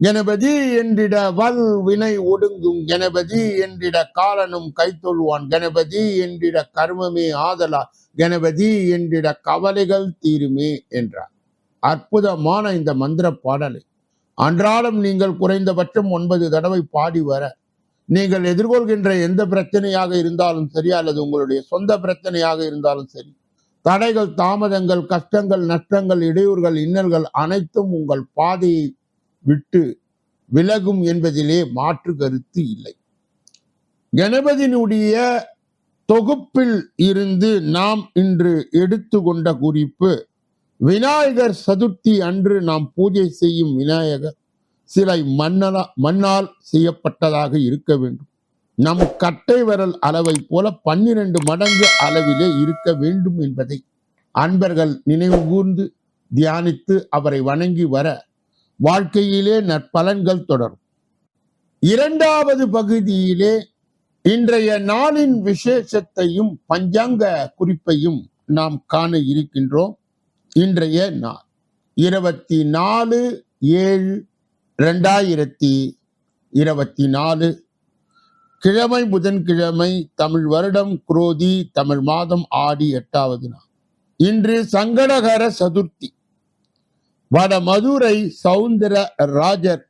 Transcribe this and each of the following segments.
கணபதி என்றிட வல் வினை ஒடுங்கும். கணபதி என்றிட காலனும் கைத்தொழுவான். கணபதி என்றிட கர்மமே ஆதலா கணபதி என்றிட கவலைகள் தீருமே என்றார். அற்புதமான இந்த மந்திர பாடலை. அன்றாடம் நீங்கள் குறைந்தபட்சம் ஒன்பது தடவை பாடி வர நீங்கள் எதிர்கொள்கின்ற எந்த பிரச்சனையாக இருந்தாலும் சரி அல்லது உங்களுடைய சொந்த பிரச்சனையாக இருந்தாலும் சரி தடைகள் தாமதங்கள் கஷ்டங்கள் நஷ்டங்கள் இடையூறுகள் இன்னல்கள் அனைத்தும் உங்கள் பாதையை விட்டு விலகும் என்பதிலே மாற்று கருத்து இல்லை. கணபதியினுடைய தொகுப்பில் இருந்து நாம் இன்று எடுத்துக்கொண்ட குறிப்பு விநாயகர் சதுர்த்தி அன்று நாம் பூஜை செய்யும் விநாயகர் சிலை மண்ணலா மண்ணால் செய்யப்பட்டதாக இருக்க வேண்டும். நம் கட்டை விரல் அளவை போல பன்னிரண்டு மடங்கு அளவிலே இருக்க வேண்டும் என்பதை அன்பர்கள் நினைவு கூர்ந்து தியானித்து அவரை வணங்கி வர வாழ்க்கையிலே நற்பலன்கள் தொடரும். இரண்டாவது பகுதியிலே இன்றைய நாளின் விசேஷத்தையும் பஞ்சாங்க குறிப்பையும் நாம் காண இருக்கின்றோம். இன்றைய நாள் இருபத்தி நாலு ஏழு ரெண்டாயிரத்தி இருபத்தி நாலு. கிழமை புதன்கிழமை தமிழ் வருடம் குரோதி தமிழ் மாதம் ஆடி எட்டாவது நாள். இன்று சங்கடகர சதுர்த்தி. வட மதுரை சவுந்தர ராஜர்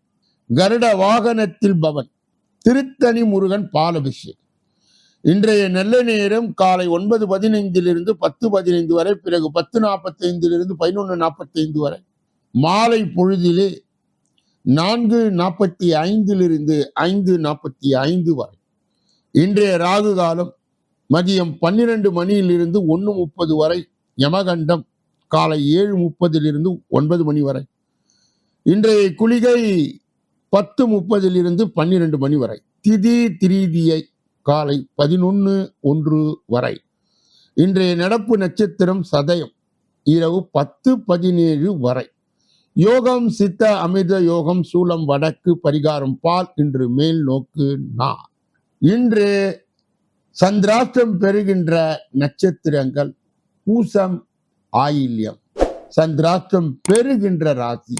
கருட வாகனத்தில் பவன் திருத்தணி முருகன் பாலபிஷேகம் இன்றைய நல்ல நேரம் காலை ஒன்பது பதினைந்திலிருந்து பத்து பதினைந்து வரை பிறகு பத்து நாற்பத்தைந்திலிருந்து பதினொன்று நாற்பத்தைந்து வரை. மாலை பொழுதிலே நான்கு நாற்பத்தி ஐந்திலிருந்து ஐந்து நாற்பத்தி ஐந்து வரை. இன்றைய ராகு காலம் மதியம் பன்னிரண்டு மணியிலிருந்து ஒன்று முப்பது வரை யமகண்டம் காலை ஏழு முப்பதிலிருந்து ஒன்பது மணி வரை. இன்றைய குளிகை பத்து முப்பதிலிருந்து பன்னிரண்டு மணி வரை. திதி திரீதியை காலை பதினொன்று ஒன்று வரை. இன்றைய நடப்பு நட்சத்திரம் சதயம் இரவு பத்து பதினேழு வரை. யோகம் சித்த அமிர்த யோகம் சூலம் வடக்கு பரிகாரம் பால் இன்று மேல் நோக்கு நா. இன்று சந்திராஷ்டம் பெறுகின்ற நட்சத்திரங்கள் பூசம் ஆயில்யம். சந்திராஷ்டம் பெறுகின்ற ராசி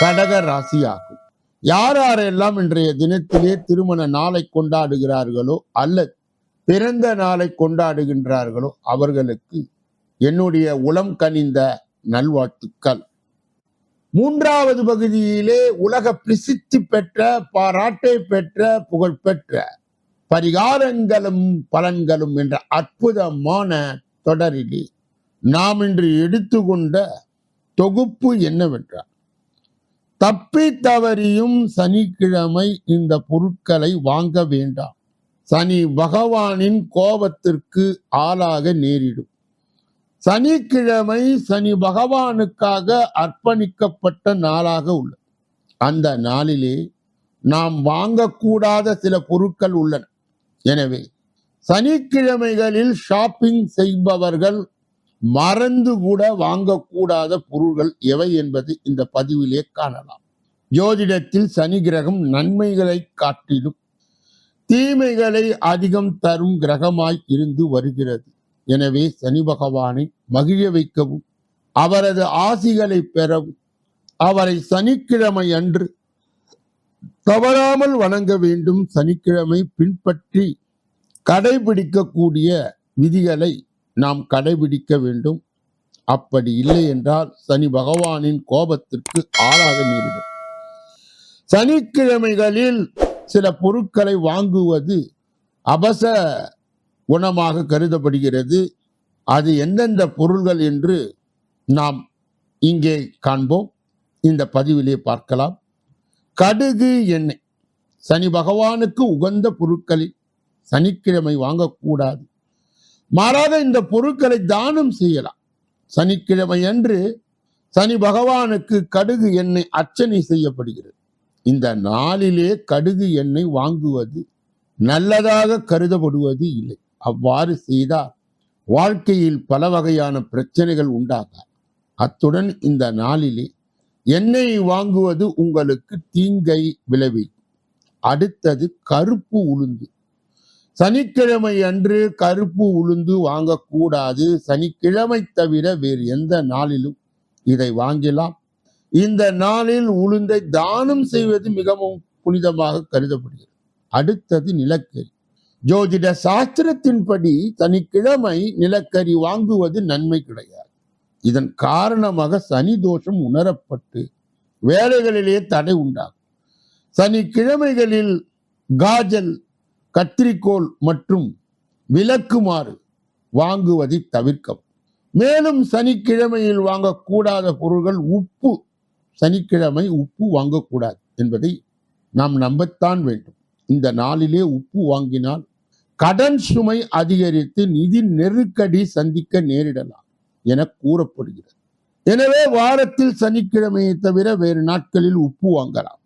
கடக ராசி ஆகும் யார் யாரெல்லாம் இன்றைய தினத்திலே திருமண நாளை கொண்டாடுகிறார்களோ அல்லது பிறந்த நாளை கொண்டாடுகின்றார்களோ அவர்களுக்கு என்னுடைய உளம் கனிந்த நல்வாழ்த்துக்கள். மூன்றாவது பகுதியிலே உலக பிரசித்தி பெற்ற பாராட்டை பெற்ற புகழ்பெற்ற பரிகாரங்களும் பலன்களும் என்ற அற்புதமான தொடரிலே நாம் இன்று எடுத்துக்கொண்ட தொகுப்பு என்னவென்றால் தப்பி தவறியும் சனிக்கிழமை இந்த பொருட்களை வாங்க வேண்டாம். சனி பகவானின் கோபத்திற்கு ஆளாக நேரிடும். சனிக்கிழமை சனி பகவானுக்காக அர்ப்பணிக்கப்பட்ட நாளாக உள்ளது. அந்த நாளிலே நாம் வாங்கக்கூடாத சில பொருட்கள் உள்ளன. எனவே சனிக்கிழமைகளில் ஷாப்பிங் செய்பவர்கள் மறந்து கூட வாங்கக்கூடாத பொருள்கள் எவை என்பது இந்த பதிவிலே காணலாம். ஜோதிடத்தில் சனி கிரகம் நன்மைகளை காட்டிலும் தீமைகளை அதிகம் தரும் கிரகமாய் இருந்து வருகிறது. எனவே சனி பகவானை மகிழ வைக்கவும் அவரது ஆசிகளை பெறவும் அவரை சனிக்கிழமை அன்று தவறாமல் வணங்க வேண்டும் சனிக்கிழமை பின்பற்றி கடைபிடிக்கக்கூடிய விதிகளை நாம் கடைபிடிக்க வேண்டும். அப்படி இல்லை என்றால் சனி பகவானின் கோபத்திற்கு ஆளாக நேரிடும். சனிக்கிழமைகளில் சில பொருட்களை வாங்குவது அபச குணமாக கருதப்படுகிறது. அது எந்தெந்த பொருள்கள் என்று நாம் இங்கே காண்போம். இந்த பதிவிலே பார்க்கலாம். கடுகு எண்ணெய். சனி பகவானுக்கு உகந்த பொருட்களில் சனிக்கிழமை வாங்கக்கூடாது. மாறாக இந்த பொருட்களை தானம் செய்யலாம். சனிக்கிழமை அன்று சனி பகவானுக்கு கடுகு எண்ணெய் அர்ச்சனை செய்யப்படுகிறது. இந்த நாளிலே கடுகு எண்ணெய் வாங்குவது நல்லதாக கருதப்படுவது இல்லை. அவ்வாறு செய்தால் வாழ்க்கையில் பல வகையான பிரச்சனைகள் உண்டாக அத்துடன் இந்த நாளிலே எண்ணெய் வாங்குவது உங்களுக்கு தீங்கை விளைவிக்கும். அடுத்தது கருப்பு உளுந்து. சனிக்கிழமை அன்று கருப்பு உளுந்து வாங்கக்கூடாது. சனிக்கிழமை தவிர வேறு எந்த நாளிலும் இதை வாங்கலாம் இந்த நாளில் உளுந்தை தானம் செய்வது மிகவும் புனிதமாக கருதப்படுகிறது. அடுத்தது நிலக்கரி. ஜோதிட சாஸ்திரத்தின்படி சனிக்கிழமை நிலக்கரி வாங்குவது நன்மை கிடையாது. இதன் காரணமாக சனி தோஷம் உணரப்பட்டு வேலைகளிலேயே தடை உண்டாகும். சனிக்கிழமைகளில் காஜல் கத்திரிக்கோள் மற்றும் விளக்குமாறு வாங்குவதை தவிர்க்கவும். மேலும் சனிக்கிழமையில் வாங்கக்கூடாத பொருள்கள் உப்பு சனிக்கிழமை உப்பு வாங்கக்கூடாது என்பதை நாம் நம்பத்தான் வேண்டும். இந்த நாளிலே உப்பு வாங்கினால் கடன் சுமை அதிகரித்து நிதி நெருக்கடி சந்திக்க நேரிடலாம் என கூறப்படுகிறது. எனவே வாரத்தில் சனிக்கிழமையை தவிர வேறு நாட்களில் உப்பு வாங்கலாம்.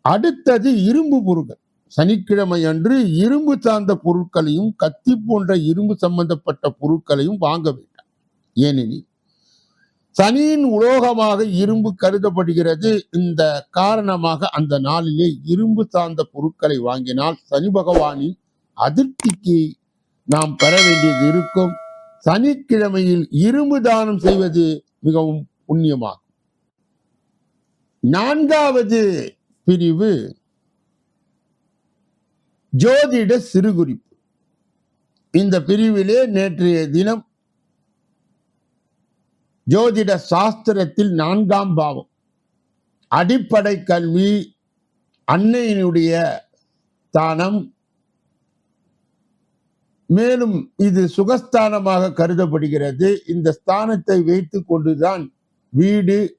அடுத்தது இரும்பு பொருட்கள் சனிக்கிழமை அன்று இரும்பு சார்ந்த பொருட்களையும் கத்தி போன்ற இரும்பு சம்பந்தப்பட்ட பொருட்களையும் வாங்க வேண்டாம். ஏனெனில் சனியின் உலோகமாக இரும்பு கருதப்படுகிறது. இந்த காரணமாக அந்த நாளிலே இரும்பு சார்ந்த பொருட்களை வாங்கினால் சனி பகவானின் அதிர்ச்சிக்கு நாம் பெற வேண்டியது இருக்கும். சனிக்கிழமையில் இரும்பு தானம் செய்வது மிகவும் புண்ணியமாகும். நான்காவது பிரிவு ஜோதிட சிறுகுறிப்பு. இந்த பிரிவிலே நேற்றைய தினம் ஜோதிட சாஸ்திரத்தில் நான்காம் பாவம். அடிப்படை கல்வி அன்னையினுடைய தானம். மேலும் இது சுகஸ்தானமாக கருதப்படுகிறது. இந்த ஸ்தானத்தை வைத்துக் கொண்டுதான் வீடு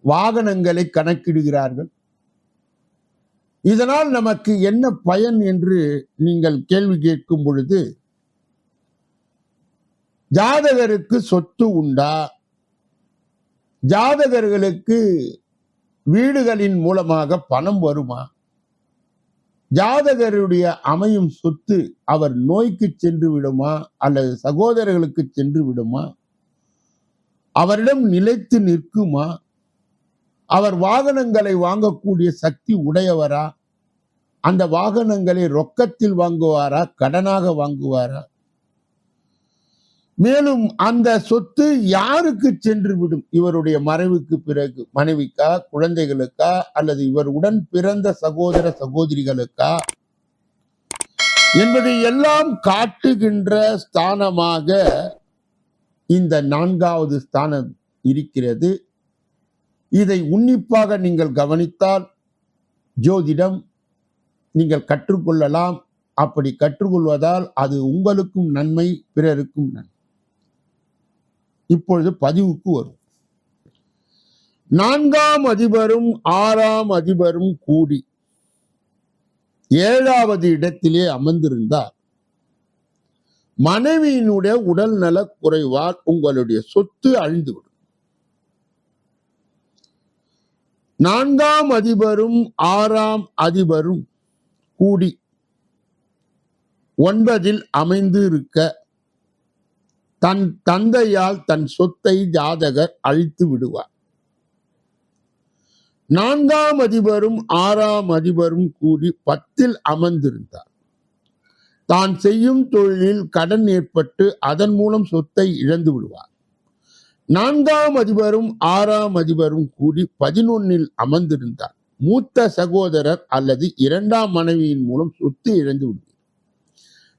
வாகனங்களை கணக்கிடுகிறார்கள். இதனால் நமக்கு என்ன பயன் என்று நீங்கள் கேள்வி கேட்கும் பொழுது ஜாதகருக்கு சொத்து உண்டா? ஜாதகர்களுக்கு வீடுகளின் மூலமாக பணம் வருமா? ஜாதகருடைய அமையும் சொத்து அவர் நோய்க்கு சென்று விடுமா? அல்லது சகோதரர்களுக்கு சென்று விடுமா? அவரிடம் நிலைத்து நிற்குமா? அவர் வாகனங்களை வாங்கக்கூடிய சக்தி உடையவரா? அந்த வாகனங்களை ரொக்கத்தில் வாங்குவாரா? கடனாக வாங்குவாரா? மேலும் அந்த சொத்து யாருக்கு சென்று விடும் இவருடைய மறைவுக்கு பிறகு மனைவிக்கா குழந்தைகளுக்கா அல்லது இவர் உடன் பிறந்த சகோதர சகோதரிகளுக்கா? என்பதை எல்லாம் காட்டுகின்ற ஸ்தானமாக இந்த நான்காவது ஸ்தானம் இருக்கிறது. இதை உன்னிப்பாக நீங்கள் கவனித்தால் ஜோதிடம் நீங்கள் கற்றுக்கொள்ளலாம். அப்படி கற்றுக்கொள்வதால் அது உங்களுக்கும் நன்மை பிறருக்கும் நன்மை. இப்பொழுது பதிவுக்கு வரும். நான்காம் அதிபரும் ஆறாம் அதிபரும் கூடி ஏழாவது இடத்திலே அமர்ந்திருந்தார். மனைவியினுடைய உடல் நல குறைவால் உங்களுடைய சொத்து அழிந்துவிடும். நான்காம் அதிபரும் ஆறாம் அதிபரும் கூடி ஒன்பதில் அமைந்து இருக்க தன் தந்தையால் தன் சொத்தை ஜாதகர் அழித்து விடுவார். நான்காம் அதிபரும் ஆறாம் அதிபரும் கூடி பத்தில் அமர்ந்திருந்தார். தான் செய்யும் தொழிலில் கடன் ஏற்பட்டு அதன் மூலம் சொத்தை இழந்து விடுவார். நான்காம் அதிபரும் ஆறாம் அதிபரும் கூடி பதினொன்னில் அமர்ந்திருந்தார். மூத்த சகோதரர் அல்லது இரண்டாம் மனைவியின் மூலம் சொத்து இழந்து விடுவார்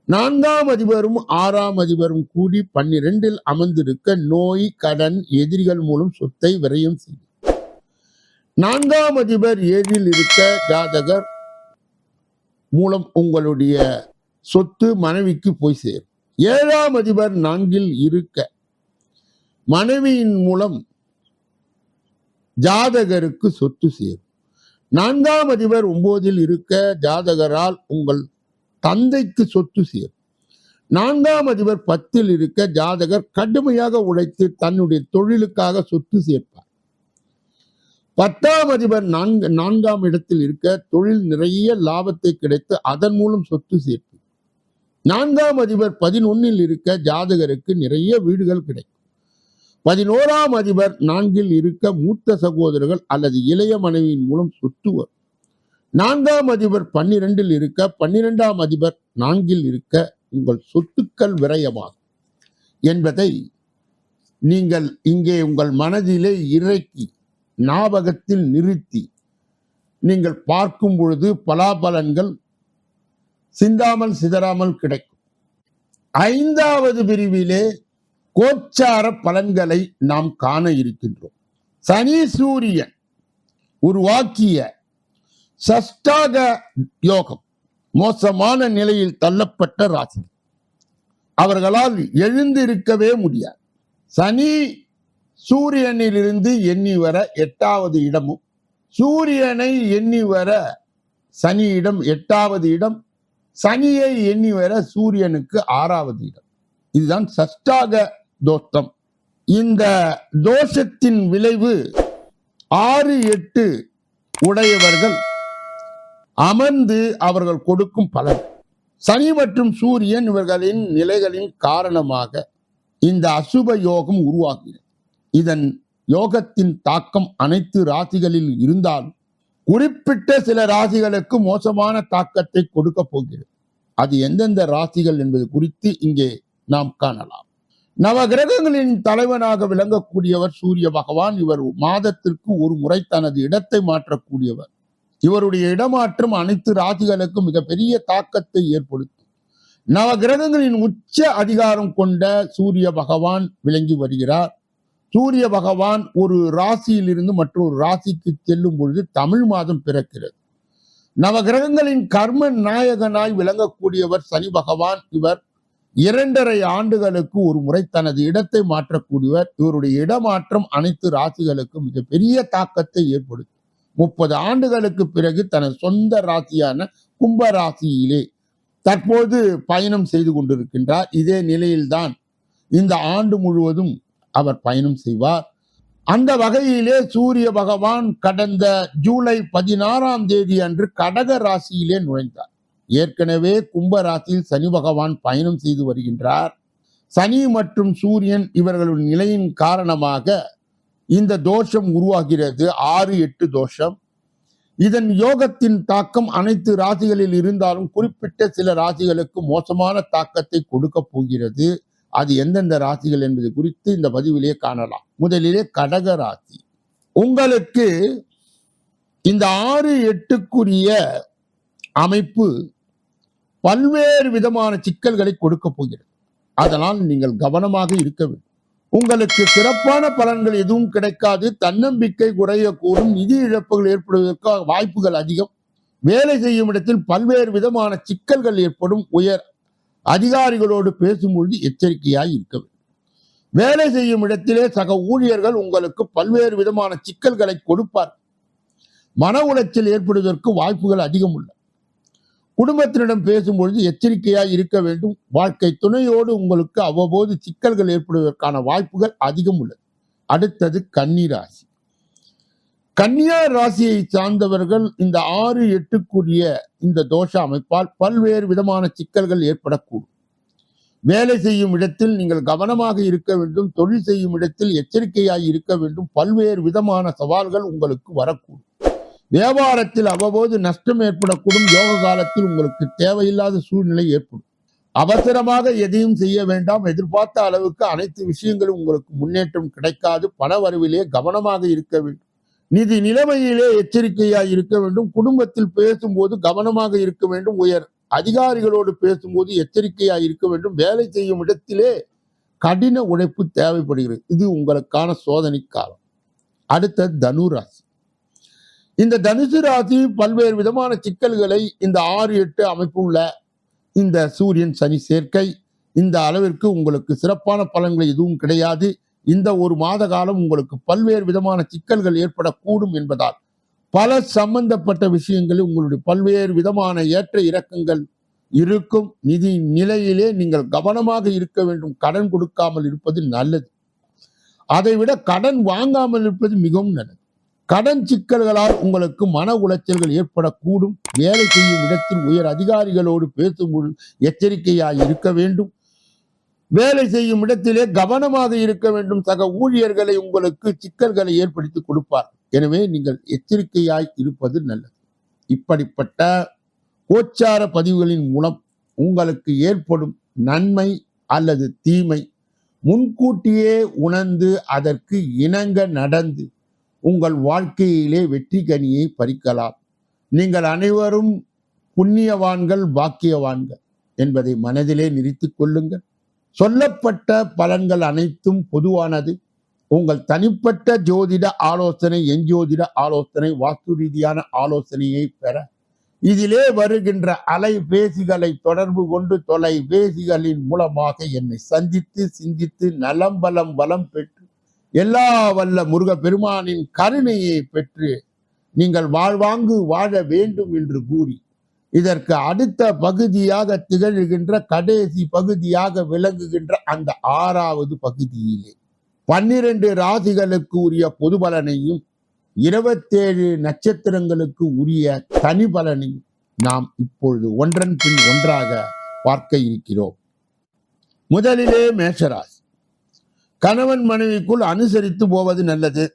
நான்காம் அதிபரும் ஆறாம் அதிபரும் கூடி பன்னிரெண்டில் அமர்ந்திருக்க நோய் கடன் எதிரிகள் மூலம் சொத்தை விரயம் செய்யும் நான்காம் அதிபர் ஏழில் இருக்க ஜாதகர் மூலம் உங்களுடைய சொத்து மனைவிக்கு போய் சேரும். ஏழாம் அதிபர் நான்கில் இருக்க மனைவியின் மூலம் ஜாதகருக்கு சொத்து சேரும். நான்காம் அதிபர் ஒன்பதில் இருக்க ஜாதகரால் உங்கள் தந்தைக்கு சொத்து சேரும். நான்காம் அதிபர் பத்தில் இருக்க ஜாதகர் கடுமையாக உழைத்து தன்னுடைய தொழிலுக்காக சொத்து சேர்ப்பார். பத்தாம் அதிபர் நான்கு நான்காம் இடத்தில் இருக்க தொழில் நிறைய லாபத்தை கிடைத்து அதன் மூலம் சொத்து சேர்ப்பு நான்காம் அதிபர் பதினொன்னில் இருக்க ஜாதகருக்கு நிறைய வீடுகள் கிடைக்கும். பதினோராம் அதிபர் நான்கில் இருக்க மூத்த சகோதரர்கள் அல்லது இளைய மனைவியின் மூலம் சொத்து வரும் நான்காம் அதிபர் பன்னிரெண்டில் இருக்க பன்னிரெண்டாம் அதிபர் நான்கில் இருக்க உங்கள் சொத்துக்கள் விரயமாகும் என்பதை நீங்கள் இங்கே உங்கள் மனதிலே இறக்கி ஞாபகத்தில் நிறுத்தி நீங்கள் பார்க்கும் பொழுது பலாபலன்கள் சிந்தாமல் சிதறாமல் கிடைக்கும். ஐந்தாவது பிரிவிலே கோச்சார பலன்களை நாம் காண இருக்கின்றோம். சனி சூரியன் உருவாக்கிய சஷ்டாக யோகம் மோசமான நிலையில் தள்ளப்பட்ட ராசி. அவர்களால் எழுந்திருக்கவே முடியாது. சனி சூரியனிலிருந்து எண்ணி வர எட்டாவது இடமும் சூரியனை எண்ணி வர சனியிடம் எட்டாவது இடம் சனியை எண்ணி வர சூரியனுக்கு ஆறாவது இடம். இதுதான் சஷ்டாக தோஷம் இந்த தோஷத்தின் விளைவு ஆறு எட்டு உடையவர்கள் அமர்ந்து அவர்கள் கொடுக்கும் பலன். சனி மற்றும் சூரியன் இவர்களின் நிலைகளின் காரணமாக இந்த அசுப யோகம் உருவாகிறது. இதன் யோகத்தின் தாக்கம் அனைத்து ராசிகளில் இருந்தாலும் குறிப்பிட்ட சில ராசிகளுக்கு மோசமான தாக்கத்தை கொடுக்க போகிறது. அது எந்தெந்த ராசிகள் என்பது குறித்து இங்கே நாம் காணலாம். நவ கிரகங்களின் தலைவனாக விளங்கக்கூடியவர் சூரிய பகவான். இவர் மாதத்திற்கு ஒரு முறை தனது இடத்தை மாற்றக்கூடியவர். இவருடைய இடமாற்றம் அனைத்து ராசிகளுக்கும் மிகப்பெரிய தாக்கத்தை ஏற்படுத்தும். நவ கிரகங்களின் உச்ச அதிகாரம் கொண்ட சூரிய பகவான் விளங்கி வருகிறார். சூரிய பகவான் ஒரு ராசியிலிருந்து மற்றொரு ராசிக்கு செல்லும் பொழுது தமிழ் மாதம் பிறக்கிறது. நவ கிரகங்களின் கர்ம நாயகனாய் விளங்கக்கூடியவர் சனி பகவான். இவர் இரண்டரை ஆண்டுகளுக்கு ஒரு முறை தனது இடத்தை மாற்றக்கூடியவர். இவருடைய இடமாற்றம் அனைத்து ராசிகளுக்கும் மிகப்பெரிய தாக்கத்தை ஏற்படுத்தும். முப்பது ஆண்டுகளுக்கு பிறகு தனது சொந்த ராசியான கும்ப ராசியிலே தற்போது பயணம் செய்து கொண்டிருக்கின்றார். இதே நிலையில்தான் இந்த ஆண்டு முழுவதும் அவர் பயணம் செய்வார். அந்த வகையிலே சூரிய பகவான் கடந்த ஜூலை பதினாறாம் தேதி அன்று கடக ராசியிலே நுழைந்தார். ஏற்கனவே கும்ப ராசியில் சனி பகவான் பயணம் செய்து வருகின்றார். சனி மற்றும் சூரியன் இவர்களுடைய நிலையின் காரணமாக இந்த தோஷம் உருவாகிறது. ஆறு எட்டு தோஷம். இதன் யோகத்தின் தாக்கம் அனைத்து ராசிகளில் இருந்தாலும் குறிப்பிட்ட சில ராசிகளுக்கு மோசமான தாக்கத்தை கொடுக்க போகிறது. அது எந்தெந்த ராசிகள் என்பது குறித்து இந்த பதிவிலே காணலாம். முதலிலே கடக ராசி. உங்களுக்கு இந்த ஆறு எட்டுக்குரிய அமைப்பு பல்வேறு விதமான சிக்கல்களை கொடுக்க போகிறது. அதனால் நீங்கள் கவனமாக இருக்க வேண்டும். உங்களுக்கு சிறப்பான பலன்கள் எதுவும் கிடைக்காது. தன்னம்பிக்கை குறையக்கூடும். நிதி இழப்புகள் ஏற்படுவதற்கு வாய்ப்புகள் அதிகம். வேலை செய்யும் இடத்தில் பல்வேறு விதமான சிக்கல்கள் ஏற்படும். உயர் அதிகாரிகளோடு பேசும்பொழுது எச்சரிக்கையாய் இருக்க வேண்டும். வேலை செய்யும் இடத்திலே சக ஊழியர்கள் உங்களுக்கு பல்வேறு விதமான சிக்கல்களை கொடுப்பார் மன உளைச்சல் ஏற்படுவதற்கு வாய்ப்புகள் அதிகம் உள்ள குடும்பத்தினிடம் பேசும்பொழுது எச்சரிக்கையாக இருக்க வேண்டும். வாழ்க்கை துணையோடு உங்களுக்கு அவ்வப்போது சிக்கல்கள் ஏற்படுவதற்கான வாய்ப்புகள் அதிகம் உள்ளது. அடுத்தது கன்னி ராசி. கன்னியா ராசியை சார்ந்தவர்கள் இந்த ஆறு எட்டுக்குரிய இந்த தோஷ அமைப்பால் பல்வேறு விதமான சிக்கல்கள் ஏற்படக்கூடும். வேலை செய்யும் இடத்தில் நீங்கள் கவனமாக இருக்க வேண்டும். தொழில் செய்யும் இடத்தில் எச்சரிக்கையாக இருக்க வேண்டும். பல்வேறு விதமான சவால்கள் உங்களுக்கு வரக்கூடும். வியாபாரத்தில் அவ்வப்போது நஷ்டம் ஏற்படக்கூடும். யோக காலத்தில் உங்களுக்கு தேவையில்லாத சூழ்நிலை ஏற்படும். அவசரமாக எதையும் செய்ய வேண்டாம். எதிர்பார்த்த அளவுக்கு அனைத்து விஷயங்களும் உங்களுக்கு முன்னேற்றம் கிடைக்காது. பண வரவிலே கவனமாக இருக்க வேண்டும். நிதி நிலைமையிலே எச்சரிக்கையாக இருக்க வேண்டும். குடும்பத்தில் பேசும்போது கவனமாக இருக்க வேண்டும். உயர் அதிகாரிகளோடு பேசும்போது எச்சரிக்கையாக இருக்க வேண்டும். வேலை செய்யும் இடத்திலே கடின உழைப்பு தேவைப்படுகிறது. இது உங்களுக்கான சோதனை காலம். அடுத்த தனுராசி. இந்த தனுசு ராசி பல்வேறு விதமான சிக்கல்களை இந்த ஆறு எட்டு அமைப்புள்ள இந்த சூரியன் சனி சேர்க்கை. இந்த அளவிற்கு உங்களுக்கு சிறப்பான பலன்கள் எதுவும் கிடையாது. இந்த ஒரு மாத காலம் உங்களுக்கு பல்வேறு விதமான சிக்கல்கள் ஏற்படக்கூடும் என்பதால் பல சம்பந்தப்பட்ட விஷயங்களில் உங்களுடைய பல்வேறு விதமான ஏற்ற இறக்கங்கள் இருக்கும். நிதி நிலையிலே நீங்கள் கவனமாக இருக்க வேண்டும். கடன் கொடுக்காமல் இருப்பது நல்லது. அதைவிட கடன் வாங்காமல் இருப்பது மிகவும் நல்லது. கடன் சிக்கல்களால் உங்களுக்கு மன உளைச்சல்கள் ஏற்படக்கூடும். வேலை செய்யும் இடத்தில் உயர் அதிகாரிகளோடு பேசும்போது எச்சரிக்கையாய் இருக்க வேண்டும். வேலை செய்யும் இடத்திலே கவனமாக இருக்க வேண்டும். சக ஊழியர்களை உங்களுக்கு சிக்கல்களை ஏற்படுத்தி கொடுப்பார். எனவே நீங்கள் எச்சரிக்கையாய் இருப்பது நல்லது. இப்படிப்பட்ட கோச்சார பதிவுகளின் மூலம் உங்களுக்கு ஏற்படும் நன்மை அல்லது தீமை முன்கூட்டியே உணர்ந்து அதற்கு இணங்க நடந்து உங்கள் வாழ்க்கையிலே வெற்றி கனியை பறிக்கலாம். நீங்கள் அனைவரும் புண்ணியவான்கள் பாக்கியவான்கள் என்பதை மனதிலே நிறுத்தி கொள்ளுங்கள். சொல்லப்பட்ட பலன்கள் அனைத்தும் பொதுவானது. உங்கள் தனிப்பட்ட ஜோதிட ஆலோசனை எஞ்சோதிட ஆலோசனை வாஸ்து ரீதியான ஆலோசனையை பெற. இதிலே வருகின்ற அலைபேசிகளை தொடர்பு கொண்டு தொலைபேசிகளின் மூலமாக என்னை சந்தித்து சிந்தித்து நலம் பலம் பலம் பெற்று எல்லா வல்ல முருக பெருமானின் கருணையை பெற்று நீங்கள் வாழ்வாங்கு வாழ வேண்டும் என்று கூறி இதற்கு அடுத்த பகுதியாக திகழ்கின்ற கடைசி பகுதியாக விளங்குகின்ற அந்த ஆறாவது பகுதியிலே பன்னிரண்டு ராசிகளுக்கு உரிய பொது பலனையும் இருபத்தேழு நட்சத்திரங்களுக்கு உரிய தனி பலனையும் நாம் இப்பொழுது ஒன்றன் பின் ஒன்றாக பார்க்க இருக்கிறோம். முதலிலே மேஷராசி. கணவன் மனைவிக்குள் அனுசரித்து போவது நல்லது.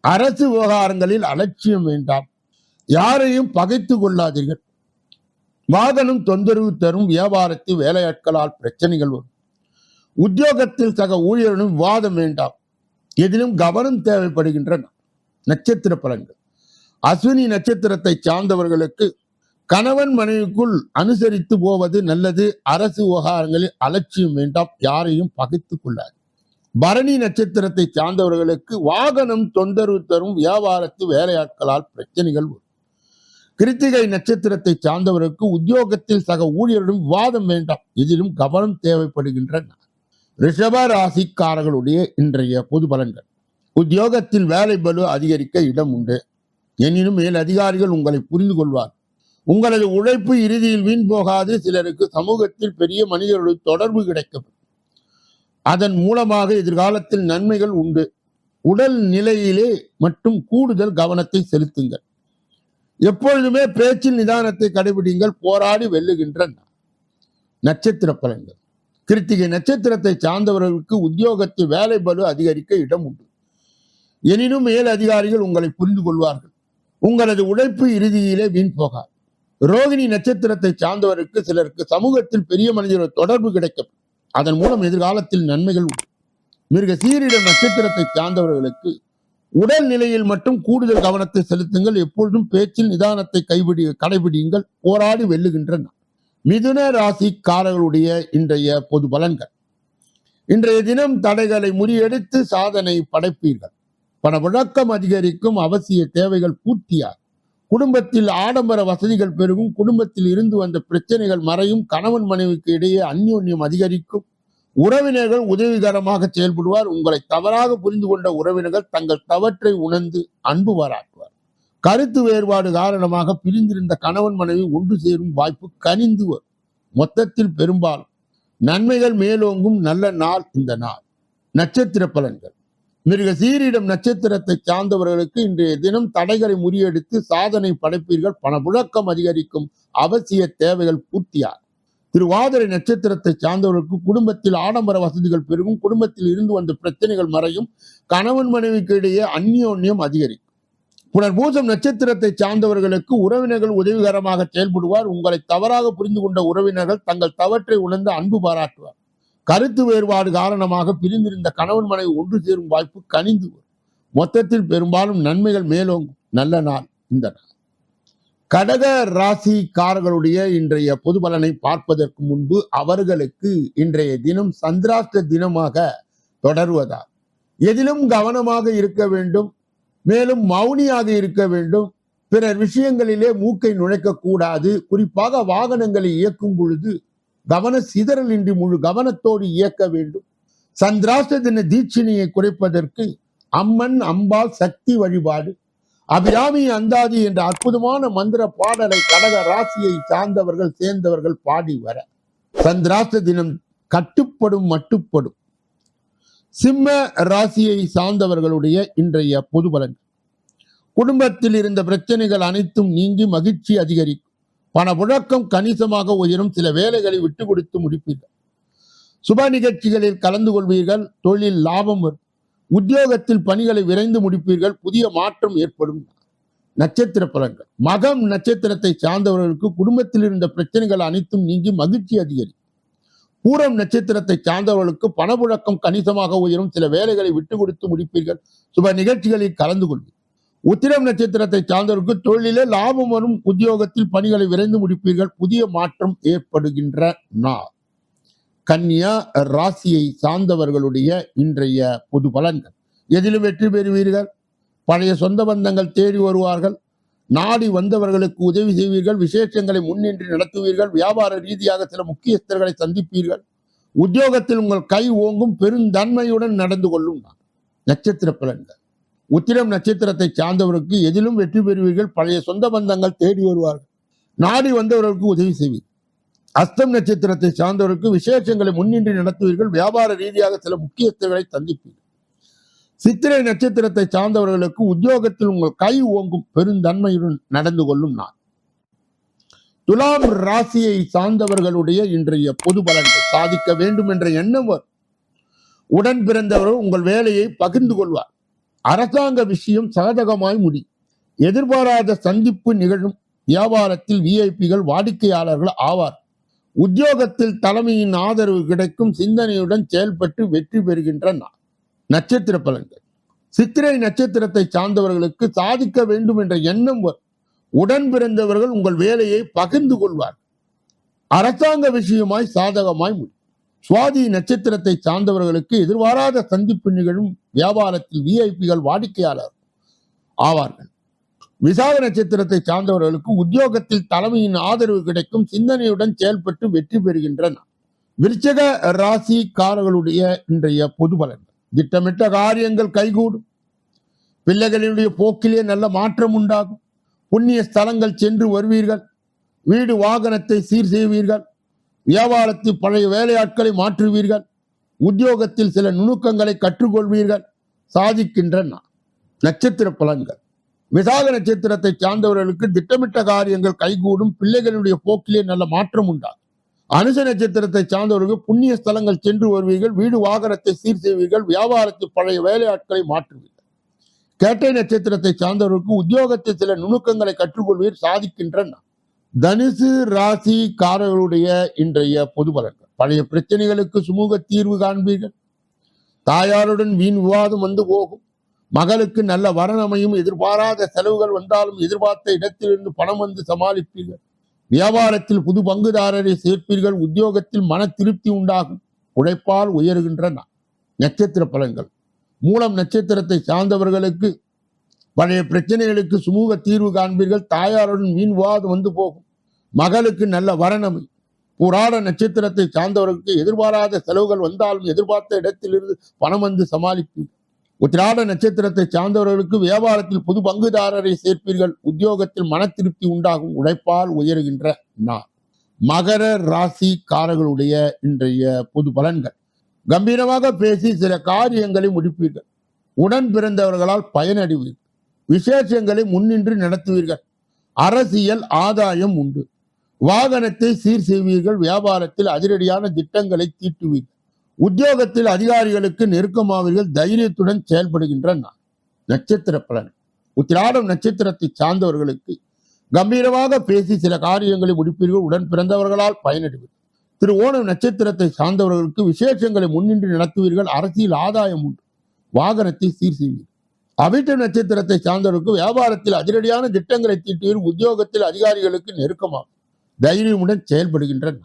அரசு விவகாரங்களில் அலட்சியம் வேண்டாம். யாரையும் பகைத்து கொள்ளாதீர்கள். வாகனம் தொந்தரவு தரும் வியாபாரத்தில் வேலையாட்களால் பிரச்சனைகள் வரும். உத்தியோகத்தில் சக ஊழியர்களும் விவாதம் வேண்டாம். எதிலும் கவனம் தேவைப்படுகின்றன. நட்சத்திர பலன்கள். அஸ்வினி நட்சத்திரத்தை சார்ந்தவர்களுக்கு கணவன் மனைவிக்குள் அனுசரித்து போவது நல்லது. அரசு விவகாரங்களில் அலட்சியம் வேண்டாம். யாரையும் பகைத்து கொள்ளாது பரணி நட்சத்திரத்தை சார்ந்தவர்களுக்கு வாகனம் தொந்தரவு தரும் வியாபாரத்து வேலையாட்களால் பிரச்சனைகள் வரும். கிருத்திகை நட்சத்திரத்தை சார்ந்தவருக்கு உத்தியோகத்தில் சக ஊழியரிடம் விவாதம் வேண்டாம். இதிலும் கவனம் தேவைப்படுகின்றன ரிஷப ராசிக்காரர்களுடைய இன்றைய பொது பலன்கள். உத்தியோகத்தில் வேலை பலு அதிகரிக்க இடம் உண்டு. எனினும் மேல் அதிகாரிகள் உங்களை புரிந்து கொள்வார். உங்களது உழைப்பு இறுதியில் வீண் போகாது. சிலருக்கு சமூகத்தில் பெரிய மனிதர்களுடன் தொடர்பு கிடைக்கப்படும் அதன் மூலமாக எதிர்காலத்தில் நன்மைகள் உண்டு. உடல் நிலையிலே மட்டும் கூடுதல் கவனத்தை செலுத்துங்கள். எப்பொழுதுமே பேச்சில் நிதானத்தை கடைபிடிங்கள். போராடி வெல்லுகின்ற நட்சத்திர பலன்கள். கிருத்திகை நட்சத்திரத்தை சார்ந்தவர்களுக்கு உத்தியோகத்தை வேலை பலு அதிகரிக்க இடம் உண்டு. எனினும் மேல் அதிகாரிகள் உங்களை புரிந்து கொள்வார்கள். உங்களது உழைப்பு இறுதியிலே வீண் போகாது. ரோகிணி நட்சத்திரத்தை சார்ந்தவருக்கு சிலருக்கு சமூகத்தில் பெரிய மனிதர்கள் தொடர்பு கிடைக்கும் அதன் மூலம் எதிர்காலத்தில் நன்மைகள் உண்டு. மிருக சீரிட நட்சத்திரத்தை சார்ந்தவர்களுக்கு உடல் நிலையில் மட்டும் கூடுதல் கவனத்தை செலுத்துங்கள். எப்பொழுதும் பேச்சில் நிதானத்தை கைபிடி கடைபிடியுங்கள். போராடி வெல்லுகின்றன. மிதுன ராசிக்காரர்களுடைய இன்றைய பொது பலன்கள். இன்றைய தினம் தடைகளை முறியடித்து சாதனை படைப்பீர்கள். பணப்புழக்கம் அதிகரிக்கும் அவசிய தேவைகள் பூர்த்தியாகும். குடும்பத்தில் ஆடம்பர வசதிகள் பெருகும். குடும்பத்தில் இருந்து வந்த பிரச்சனைகள் மறையும். கணவன் மனைவிக்கு இடையே அந்யோன்யம் அதிகரிக்கும். உறவினர்கள் உதவிகரமாக செயல்படுவார். உங்களை தவறாக புரிந்து கொண்ட உறவினர்கள் தங்கள் தவற்றை உணர்ந்து அன்பு பாராட்டுவார். கருத்து வேறுபாடு காரணமாக பிரிந்திருந்த கணவன் மனைவி ஒன்று சேரும் வாய்ப்பு கனிந்து வரும். மொத்தத்தில் பெரும்பாலும் நன்மைகள் மேலோங்கும். நல்ல நாள் இந்த நாள். நட்சத்திர பலன்கள். மிருக சீரிடம் நட்சத்திரத்தை சார்ந்தவர்களுக்கு இன்றைய தினம் தடைகளை முறியடித்து சாதனை படைப்பீர்கள். பணப்புழக்கம் அதிகரிக்கும் அவசிய தேவைகள் பூர்த்தியாகும். திருவாதிரை நட்சத்திரத்தை சார்ந்தவர்களுக்கு குடும்பத்தில் ஆடம்பர வசதிகள் பெருகும். குடும்பத்தில் இருந்து வந்த பிரச்சனைகள் மறையும். கணவன் மனைவிக்கு இடையே அந்யோன்யம் அதிகரிக்கும். புனர்பூசம் நட்சத்திரத்தை சார்ந்தவர்களுக்கு உறவினர்கள் உதவிகரமாக செயல்படுவார். உங்களை தவறாக புரிந்து கொண்ட உறவினர்கள் தங்கள் தவற்றை உணர்ந்து அன்பு பாராட்டுவார். கருத்து வேறுபாடு காரணமாக பிரிந்திருந்த கணவன் மனைவி ஒன்று சேரும் வாய்ப்பு கனிந்து வரும். மொத்தத்தில் பெரும்பாலும் நன்மைகள் மேலோங்கும் நல்ல நாள் இந்த நாள். கடக ராசிக்காரர்களுடைய இன்றைய பொது பலனை பார்ப்பதற்கு முன்பு அவர்களுக்கு இன்றைய தினம் சந்திராஷ்ட தினமாக தொடர்வதால். எதிலும் கவனமாக இருக்க வேண்டும் மேலும் மௌனியாக இருக்க வேண்டும். பிறர் விஷயங்களிலே மூக்கை நுழைக்க கூடாது குறிப்பாக வாகனங்களை இயக்கும் பொழுது கவன சிதறலின்றி முழு கவனத்தோடு இயக்க வேண்டும். சந்திராஷ்ட தின தீட்சிணியை குறைப்பதற்கு அம்மன் அம்பாள் சக்தி வழிபாடு அபிராமி அந்தாதி என்ற அற்புதமான மந்திர பாடலை கடக ராசியை சார்ந்தவர்கள் சேர்ந்தவர்கள் பாடி வர. சந்திராஷ்ட தினம் கட்டுப்படும் மட்டுப்படும். சிம்ம ராசியை சார்ந்தவர்களுடைய இன்றைய பொது பலன். குடும்பத்தில் இருந்த பிரச்சனைகள் அனைத்தும் நீங்கி மகிழ்ச்சி அதிகரிக்கும். பணப்புழக்கம் கணிசமாக உயரும். சில வேலைகளை விட்டு கொடுத்து முடிப்பீர்கள். சுப நிகழ்ச்சிகளில் கலந்து கொள்வீர்கள். தொழில் லாபம் வரும். உத்தியோகத்தில் பணிகளை விரைந்து முடிப்பீர்கள். புதிய மாற்றம் ஏற்படும். நட்சத்திர பலன்கள். மகம் நட்சத்திரத்தை சார்ந்தவர்களுக்கு குடும்பத்தில் இருந்த பிரச்சனைகள் அனைத்தும் நீங்கி மகிழ்ச்சி அதிகரிக்கும் பூரம் நட்சத்திரத்தை சார்ந்தவர்களுக்கு பணப்புழக்கம் கணிசமாக உயரும். சில வேலைகளை விட்டு கொடுத்து முடிப்பீர்கள். சுப நிகழ்ச்சிகளில் கலந்து கொள்வீர்கள். உத்திரம் நட்சத்திரத்தை சார்ந்தவருக்கு தொழிலிலே லாபம் வரும் உத்தியோகத்தில் பணிகளை விரைந்து முடிப்பீர்கள். புதிய மாற்றம் ஏற்படுகின்ற நாள். கன்னியா ராசியை சார்ந்தவர்களுடைய இன்றைய பொது பலன்கள். எதிலும் வெற்றி பெறுவீர்கள். பழைய சொந்த பந்தங்கள் தேடி வருவார்கள். நாடி வந்தவர்களுக்கு உதவி செய்வீர்கள். விசேஷங்களை முன்னின்று நடத்துவீர்கள். வியாபார ரீதியாக சில முக்கியஸ்தர்களை சந்திப்பீர்கள். உத்தியோகத்தில் உங்கள் கை ஓங்கும் பெருந்தன்மையுடன் நடந்து கொள்ளும் நட்சத்திர பலன்கள். உத்திரம் நட்சத்திரத்தை சார்ந்தவருக்கு எதிலும் வெற்றி பெறுவீர்கள். பழைய சொந்த பந்தங்கள் தேடி வருவார்கள். நாடி வந்தவர்களுக்கு உதவி செய்வீர். அஸ்தம் நட்சத்திரத்தை சார்ந்தவருக்கு விசேஷங்களை முன்னின்று நடத்துவீர்கள். வியாபார ரீதியாக சில முக்கியத்துவங்களை சந்திப்பீர்கள் சித்திரை நட்சத்திரத்தை சார்ந்தவர்களுக்கு உத்தியோகத்தில் உங்கள் கை ஓங்கும் பெருந்தன்மையுடன் நடந்து கொள்ளும் நான் துலாம் ராசியை சார்ந்தவர்களுடைய இன்றைய பொது பலன்கள். சாதிக்க வேண்டும் என்ற எண்ணம் உடன் பிறந்தவர்கள் உங்கள் வேலையை பகிர்ந்து கொள்வார். அரசாங்க விஷயம் சாதகமாய் முடி. எதிர்பாராத சந்திப்பு நிகழும் வியாபாரத்தில் விஐபிகள் வாடிக்கையாளர்கள் ஆவார். உத்தியோகத்தில் தலைமையின் ஆதரவு கிடைக்கும் சிந்தனையுடன் செயல்பட்டு வெற்றி பெறுகின்ற நட்சத்திர பலன்கள். சித்திரை நட்சத்திரத்தை சார்ந்தவர்களுக்கு சாதிக்க வேண்டும் என்ற எண்ணம் வரும். உடன் பிறந்தவர்கள் உங்கள் வேலையை பகிர்ந்து கொள்வார் அரசாங்க விஷயமாய் சாதகமாய் முடியும் சுவாதி நட்சத்திரத்தை சார்ந்தவர்களுக்கு எதிர்பாராத சந்திப்பு நிகழும் வியாபாரத்தில் விஐபிகள் வாடிக்கையாளர் ஆவார்கள். விசாக நட்சத்திரத்தை சார்ந்தவர்களுக்கு உத்தியோகத்தில் தலைமையின் ஆதரவு கிடைக்கும் சிந்தனையுடன் செயல்பட்டு வெற்றி பெறுகின்றன. விருச்சக ராசிக்காரர்களுடைய இன்றைய பொது பலன்கள் திட்டமிட்ட காரியங்கள் கைகூடும். பிள்ளைகளினுடைய போக்கிலே நல்ல மாற்றம் உண்டாகும். புண்ணிய ஸ்தலங்கள் சென்று வருவீர்கள். வீடு வாகனத்தை சீர் செய்வீர்கள். வியாபாரத்தில் பழைய வேலையாட்களை மாற்றுவீர்கள். உத்தியோகத்தில் சில நுணுக்கங்களை கற்றுக்கொள்வீர்கள். சாதிக்கின்றன நட்சத்திர பலன்கள். விசாக நட்சத்திரத்தை சார்ந்தவர்களுக்கு திட்டமிட்ட காரியங்கள் கைகூடும். பிள்ளைகளுடைய போக்கிலே நல்ல மாற்றம் உண்டாகும். அனுச நட்சத்திரத்தை சார்ந்தவர்களுக்கு புண்ணிய ஸ்தலங்கள் சென்று வருவீர்கள். வீடு வாகனத்தை சீர் செய்வீர்கள். வியாபாரத்தில் பழைய வேலையாட்களை மாற்றுவீர்கள். கேட்டை நட்சத்திரத்தை சார்ந்தவர்களுக்கு உத்தியோகத்தில் சில நுணுக்கங்களை கற்றுக்கொள்வீர். சாதிக்கின்றன தனுசு ராசிக்காரர்களுடைய இன்றைய பொது பலன்கள். பழைய பிரச்சனைகளுக்கு சுமூக தீர்வு காண்பீர்கள். தாயாருடன் வீண் விவாதம் வந்து போகும். மகளுக்கு நல்ல வரன் அமையும். எதிர்பாராத செலவுகள் வந்தாலும் எதிர்பார்த்த இடத்திலிருந்து பணம் வந்து சமாளிப்பீர்கள். வியாபாரத்தில் புது பங்குதாரரை சேர்ப்பீர்கள். உத்தியோகத்தில் மன திருப்தி உண்டாகும். உழைப்பால் உயருகின்ற நட்சத்திர பலன்கள். மூலம் நட்சத்திரத்தை சார்ந்தவர்களுக்கு பழைய பிரச்சனைகளுக்கு சுமூக தீர்வு காண்பீர்கள். தாயாருடன் மீன் வாது வந்து போகும். மகளுக்கு நல்ல வரணமை. புராட நட்சத்திரத்தை சார்ந்தவர்களுக்கு எதிர்பாராத செலவுகள் வந்தாலும் எதிர்பார்த்த இடத்திலிருந்து பணம் வந்து சமாளிப்பீர்கள் உத்திராட நட்சத்திரத்தை சார்ந்தவர்களுக்கு வியாபாரத்தில் புது பங்குதாரரை சேர்ப்பீர்கள். உத்தியோகத்தில் மன திருப்தி உண்டாகும் உழைப்பால் உயர்கின்ற நாள். மகர ராசிக்காரர்களுடைய இன்றைய பொது பலன்கள். கம்பீரமாக பேசி சில காரியங்களை முடிப்பீர்கள். உடன் பிறந்தவர்களால் பயனடைவீர்கள். விசேஷங்களை முன்னின்று நடத்துவீர்கள். அரசியல் ஆதாயம் உண்டு. வாகனத்தை சீர் செய்வீர்கள் வியாபாரத்தில் அதிரடியான திட்டங்களை தீட்டுவீர்கள் உத்தியோகத்தில் அதிகாரிகளுக்கு நெருக்கமாவீர்கள் தைரியத்துடன் செயல்படுகின்ற நான் நட்சத்திர பலன். உத்திராடம் நட்சத்திரத்தை சார்ந்தவர்களுக்கு கம்பீரமாக பேசி சில காரியங்களை முடிப்பீர்கள் உடன் பிறந்தவர்களால் பயனடைவீர்கள். திரு ஓணம் நட்சத்திரத்தை சார்ந்தவர்களுக்கு விசேஷங்களை முன்னின்று நடத்துவீர்கள் அரசியல் ஆதாயம் உண்டு. வாகனத்தை சீர் செய்வீர்கள். அவிட்ட நட்சத்திரத்தை சார்ந்தவர்களுக்கு வியாபாரத்தில் அதிரடியான திட்டங்களை தீட்டுவீர்கள் உத்தியோகத்தில் அதிகாரிகளுக்கு நெருக்கமாகும் தைரியமுடன் செயல்படுகின்ற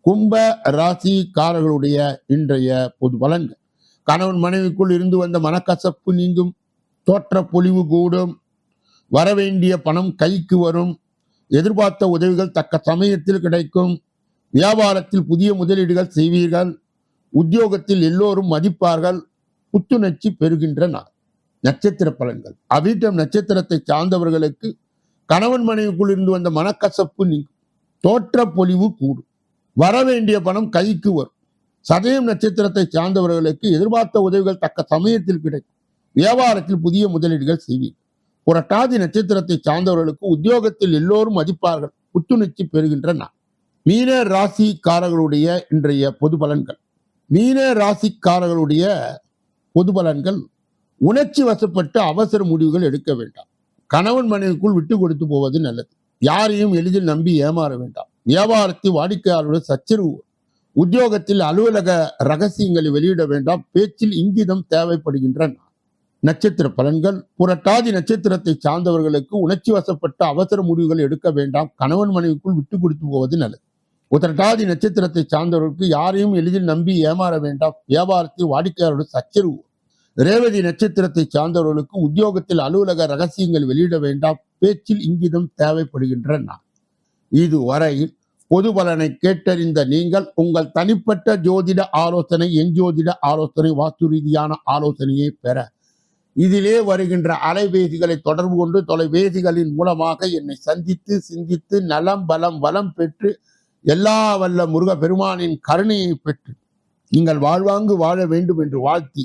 கும்ப ராசிக்காரர்களுடைய இன்றைய பொது பலன்கள். கணவன் மனைவிக்குள் இருந்து வந்த மனக்கசப்பு நீங்கும். தோற்ற பொலிவு கூடும். வரவேண்டிய பணம் கைக்கு வரும். எதிர்பார்த்த உதவிகள் தக்க சமயத்தில் கிடைக்கும். வியாபாரத்தில் புதிய முதலீடுகள் செய்வீர்கள். உத்தியோகத்தில் எல்லோரும் மதிப்பார்கள். புத்துணர்ச்சி பெறுகின்ற நாள் நட்சத்திர பலன்கள். அவிட்டம் நட்சத்திரத்தை சார்ந்தவர்களுக்கு கணவன் மனைவிக்குள் இருந்து வந்த மனக்கசப்பு நீங்கும். தோற்ற பொலிவு கூடும். வரவேண்டிய பணம் கைக்கு வரும். சதயம் நட்சத்திரத்தை சார்ந்தவர்களுக்கு எதிர்பார்த்த உதவிகள் தக்க சமயத்தில் கிடைக்கும். வியாபாரத்தில் புதிய முதலீடுகள் செய்வீர்கள் புரட்டாதி நட்சத்திரத்தை சார்ந்தவர்களுக்கு உத்தியோகத்தில் எல்லோரும் மதிப்பார்கள். புத்துணர்ச்சி பெறுகின்றன மீன ராசிக்காரர்களுடைய இன்றைய பொது பலன்கள். மீன ராசிக்காரர்களுடைய பொது பலன்கள் உணர்ச்சி வசப்பட்டு அவசர முடிவுகள் எடுக்க வேண்டாம். கணவன் மனைவிக்குள் விட்டு கொடுத்து போவது நல்லது. யாரையும் எளிதில் நம்பி ஏமாற வேண்டாம். வியாபாரத்தில் வாடிக்கையாளருடன் சச்சரவு. உத்தியோகத்தில் அலுவலக ரகசியங்களை வெளியிட வேண்டாம். பேச்சில் இங்கிதம் தேவைப்படுகின்றன. நட்சத்திர பலன்கள். புரட்டாதி நட்சத்திரத்தை சார்ந்தவர்களுக்கு உணர்ச்சி வசப்பட்ட அவசர முடிவுகள் எடுக்க வேண்டாம். கணவன் மனைவிக்குள் விட்டு கொடுத்து போவது நல்லது. உத்திரட்டாதி நட்சத்திரத்தை சார்ந்தவர்களுக்கு யாரையும் எளிதில் நம்பி ஏமாற வேண்டாம். வியாபாரத்தில் வாடிக்கையாளருடன் சச்சரவு. ரேவதி நட்சத்திரத்தை சார்ந்தவர்களுக்கு உத்தியோகத்தில் அலுவலக ரகசியங்கள் வெளியிட வேண்டாம். பேச்சில் இங்கிதம் தேவைப்படுகின்ற நான் இதுவரையில் பொது பலனை கேட்டறிந்த நீங்கள் உங்கள் தனிப்பட்ட ஜோதிட ஆலோசனை என் ஜோதிட ஆலோசனை வாஸ்து ரீதியான ஆலோசனையை பெற. இதிலே வருகின்ற அலைபேசிகளை தொடர்பு கொண்டு தொலைபேசிகளின் மூலமாக என்னை சந்தித்து சிந்தித்து நலம் பலம் வளம் பெற்று எல்லா வல்ல முருக பெருமானின் கருணையை பெற்று நீங்கள் வாழ்வாங்கு வாழ வேண்டும் என்று வாழ்த்தி